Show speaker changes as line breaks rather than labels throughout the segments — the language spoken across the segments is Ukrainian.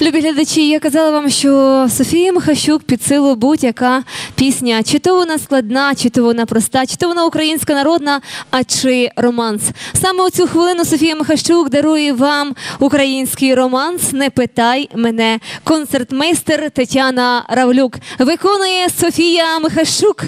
Любі глядачі, я казала вам, що Софія Михащук під силу будь-яка пісня, чи то вона складна, чи то вона проста, чи то вона українська народна, а чи романс. Саме у цю хвилину Софія Михащук дарує вам український романс. Не питай мене. Концертмейстер Тетяна Равлюк виконує Софія Михащук.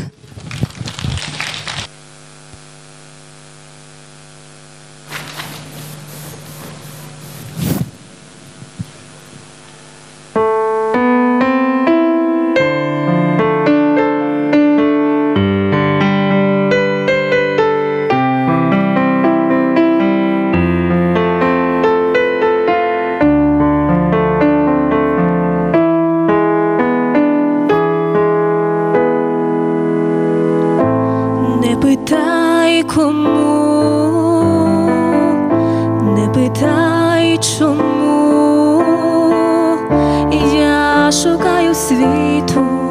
Питай кому, не питай чому, я шукаю світу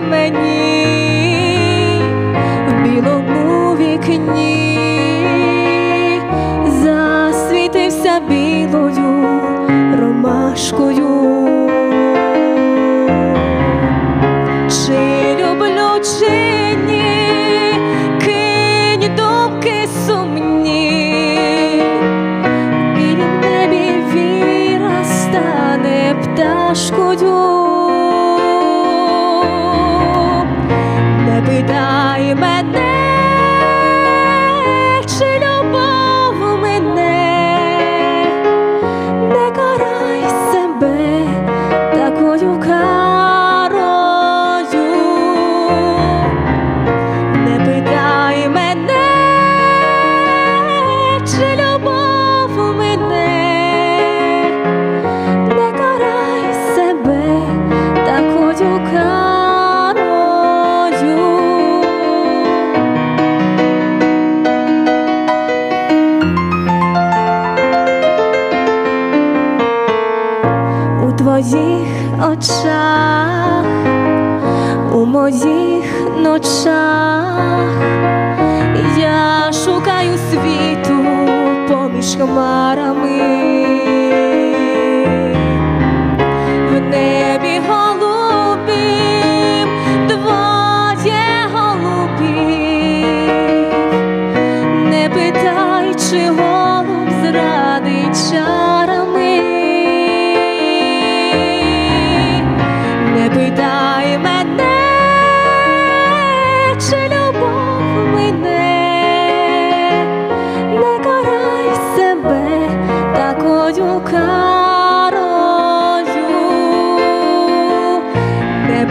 мені в білому вікні очах, у моїх ночах я шукаю світу поміж хмарами.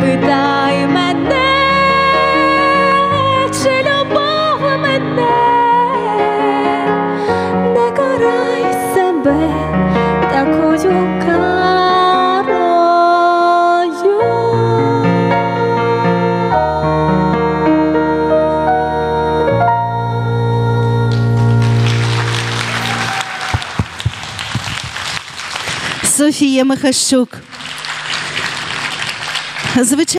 Питай мене, чи любов мене, не карай себе такою карою.
Софія Михащук. Zwyczaj